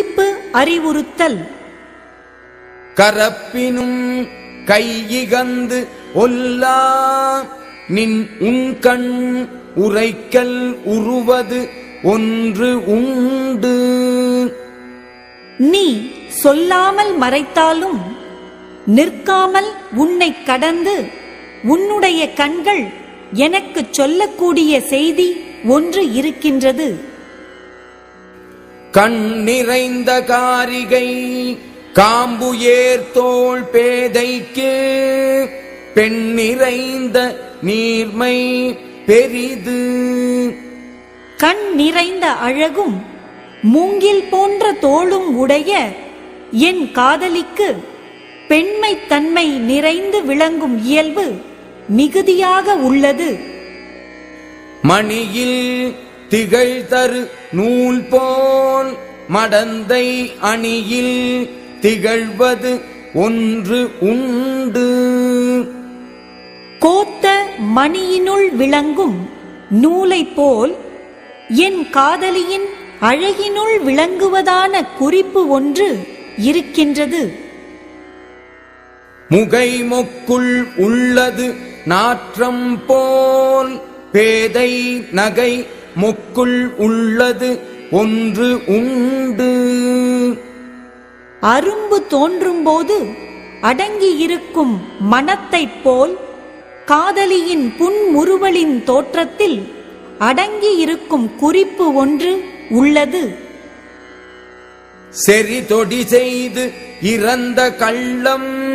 குறிப்பு அறிவுறுத்தல். கரப்பினும் கையிகந்து ஒல்லா நின் உண்கண் உரைக்கல் உருவது ஒன்று உண்டு. நீ சொல்லாமல் மறைத்தாலும் நிற்காமல் உன்னை கடந்து உன்னுடைய கண்கள் எனக்குச் சொல்லக்கூடிய செய்தி ஒன்று இருக்கின்றது. கண் நிறைந்த காரிகை காம்பு ஏர்தோள் பேதைக்கு பெண் நிறைந்த நீர்மை பெரிது. கண் நிறைந்த அழகும் மூங்கில் போன்ற தோளும் உடைய என் காதலிக்கு பெண்மைத் தன்மை நிறைந்து விளங்கும் இயல்பு மிகுதியாக உள்ளது. மணியில் திகழ்தரு நூல் போல் மடந்தை அணியில் திகழ்வது ஒன்று உண்டு. கோத்த மணியினுள் விளங்கும் நூலைப் போல் என் காதலியின் அழகினுள் விளங்குவதான குறிப்பு ஒன்று இருக்கின்றது. முகை மொக்குள் உள்ளது நாற்றம் போல் பேதை நகை மொக்குள் உள்ளது ஒன்று உண்டு. அரும்பு தோன்றும்போது அடங்கியிருக்கும் மனத்தைப் போல் காதலியின் புன்முறுவலின் தோற்றத்தில் அடங்கியிருக்கும் குறிப்பு ஒன்று உள்ளது. செறி தொடி செய்து இறந்த கள்ளம்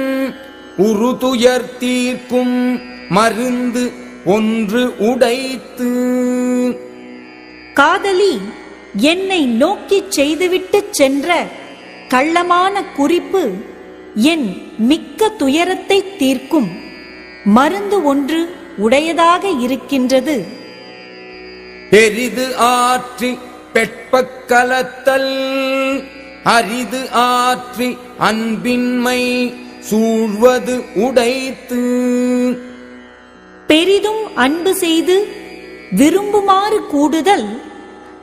உருதுயர் தீர்க்கும் மருந்து ஒன்று உடைத்து. காதலி என்னை நோக்கிச் செய்துவிட்டுச் சென்ற கள்ளமான குறிப்பு என் மிக்க துயரத்தை தீர்க்கும் மருந்து ஒன்று உடையதாக இருக்கின்றது. பெரிது ஆற்றி பெட்பக் கலத்தல் அரிது ஆற்றி அன்பின்மை சூழ்வது உடைத்து. பெரிதும் அன்பு செய்து விரும்புமாறு கூடுதல்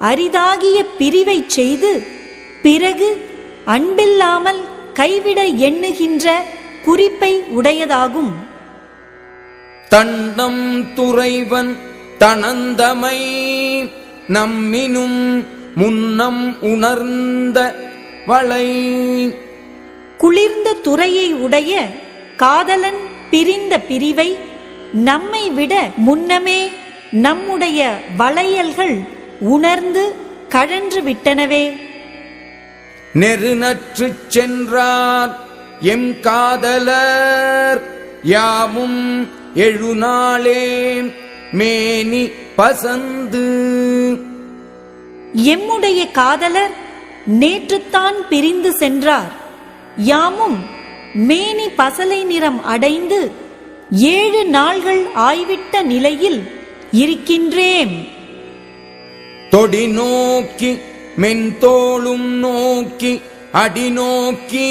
அரிதாகிய பிரிவைச் செய்து பிறகு அன்பில்லாமல் கைவிட எண்ணுகின்ற குறிப்பை உடையதாகும். தண்டம் துறைவன் தனந்தமை நம்மினும் முன்னம் உணர்ந்த வளை. குளிர்ந்த துறையை உடைய காதலன் பிரிந்த பிரிவை நம்மை விட முன்னமே நம்முடைய வளையல்கள் உணர்ந்து கழன்று விட்டனவே. நெருநற்றுச் சென்றார் எம் காதலர். யாமும் எழுநாளே மேனி பசந்து. எம்முடைய காதலர் நேற்றுத்தான் பிரிந்து சென்றார். யாமும் மேனி பசலை நிறம் அடைந்து ஏழு நாள்கள் ஆய்விட்ட நிலையில் இருக்கின்றேம். தொடி நோக்கி மென்தோளும் நோக்கி அடி நோக்கி.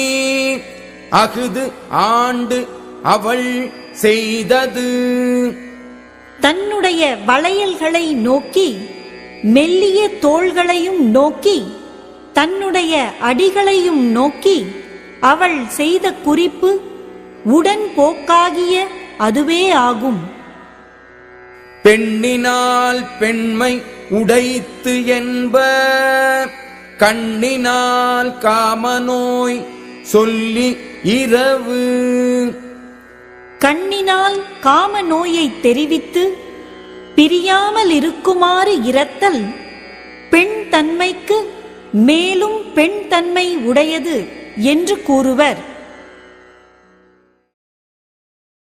அகுது ஆண்டு அவள் செய்தது. தன்னுடைய வளையல்களை நோக்கி மெல்லிய தோள்களையும் நோக்கி தன்னுடைய அடிகளையும் நோக்கி அவள் செய்த குறிப்பு உடன் போக்காகிய அதுவே ஆகும். பெண்ணினால் பெண்மை உடைத்து என்ப கண்ணினால் காமநோய் சொல்லி இரவு. கண்ணினால் காம நோயை தெரிவித்து பிரியாமல் இருக்குமாறு இரத்தல் பெண் தன்மைக்கு மேலும் பெண் தன்மை உடையது என்று கூறுவர்.